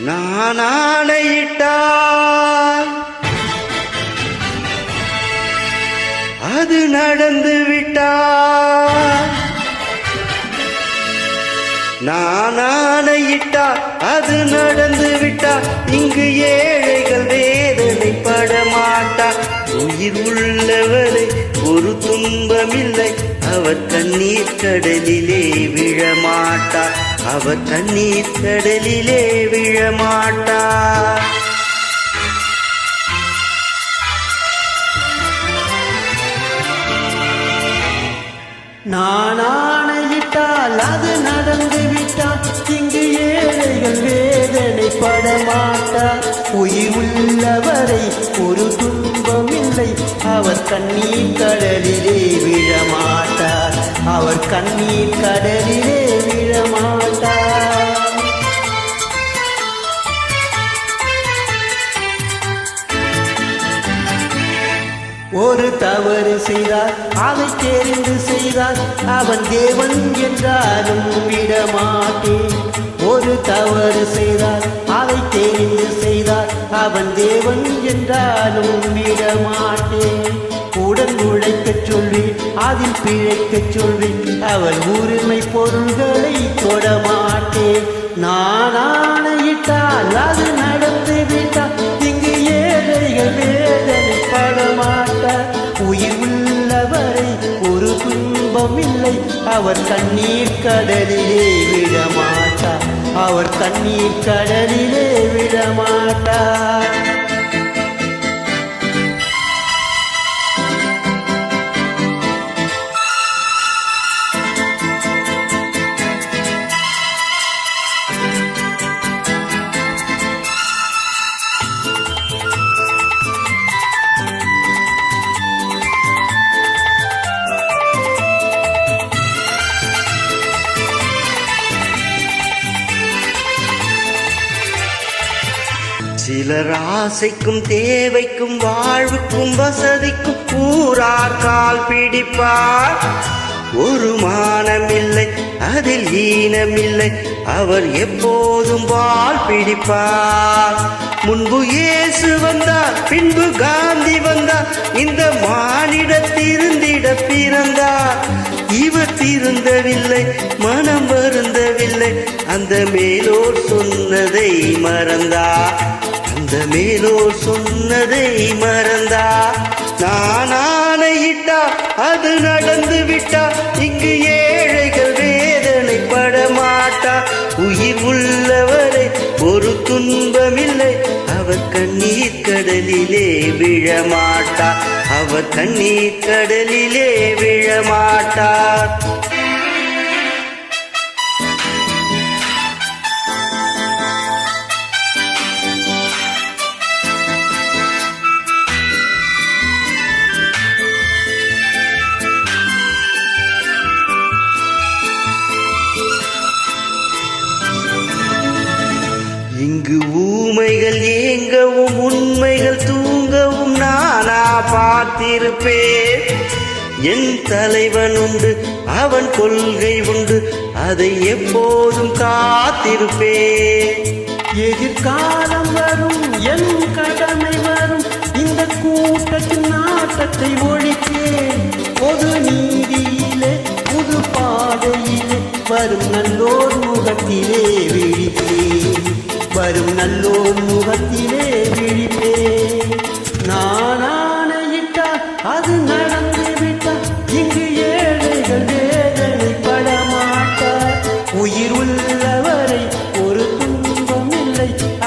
நான் ஆணையிட்டால் அது நடந்து விட்டால் நான் ஆணையிட்டால் அது நடந்து விட்டால் இங்கு ஏழைகள் வேதனை படமாட்டார் உயிர் உள்ளவரை ஒரு துன்பமில்லை. அவ தண்ணீர் கடலிலே விழமாட்டா. அவ தண்ணீர் கடலிலே விழமாட்டா. நான் ஆணையிட்டால் அது நடந்து விட்டால் இங்கு ஏழைகள் வேதனை படமாட்டார் உயிர் உள்ளவரை ஒரு அவர் கண்ணீர் கடலிலே விழமாட்டார். அவர் கண்ணீர் கடலிலே விழமாட்டார். ஒரு தவறு செய்தார் அதை தெரிந்து செய்தார். அவன் தேவன் என்றாலும் விடமாட்டேன். ஒரு தவறு செய்தார் தெரிந்து செய்தார். அவன் தேவன் என்றாலும் விடமாட்டேன் உடன் உழைக்கச் சொல்வேன் அதில் பிழைக்கச் சொல்வேன். அவள் உரிமை பொருள்களை தொடமாட்டேன் நான் ஆணையிட்டால் அது நடந்து விட்டால் இங்கு ஏழைகள் வேதனை படமாட்டார் உயிர் உள்ளவரை ஒரு துன்பம் இல்லை அவர் கண்ணீர் கடலிலே விடமாட்டார் அவர் தண்ணீர் கடலிலே விடமாட்டார் சிலர் ஆசைக்கும் தேவைக்கும் வாழ்வுக்கும் வசதிக்கும் ஊரார் கால் பிடிப்பார். ஒரு மானமில்லை அதில் ஈனமில்லை அவர் எப்போதும் வால் பிடிப்பார். முன்பு இயேசு வந்தார் பின்பு காந்தி வந்தார் இந்த மானிட திருந்திட பிறந்தார். இவர் திருந்தவில்லை மனம் வருந்தவில்லை அந்த மேலோர் சொன்னதை மறந்தார். அந்த மேலோர் சொன்னதை மறந்தா? நான் ஆணையிட்டா அது நடந்து விட்டா இங்கு ஏழைகள் வேதனை படமாட்டா உயிர் உள்ளவரை ஒரு துன்பமில்லை. அவர் கண்ணீர் கடலிலே விழமாட்டா. அவர் கண்ணீர் கடலிலே விழமாட்டார் நீங்கவும் உண்மைகள் தூங்கவும் நானா பார்த்திருப்பேன். என் தலைவன் உண்டு அவன் கொள்கை உண்டு அதை எப்போதும் காத்திருப்பேன். எதிர்காலம் வரும் என் கடமை வரும் இந்த கூட்டத்தின் நாட்டத்தை ஒழிப்பேன். பொது நீதியிலே புது பாதையிலே வரும் நல்லோர் முகத்திலே விழிப்பேன். வரும் நல்லோர் முகத்திலே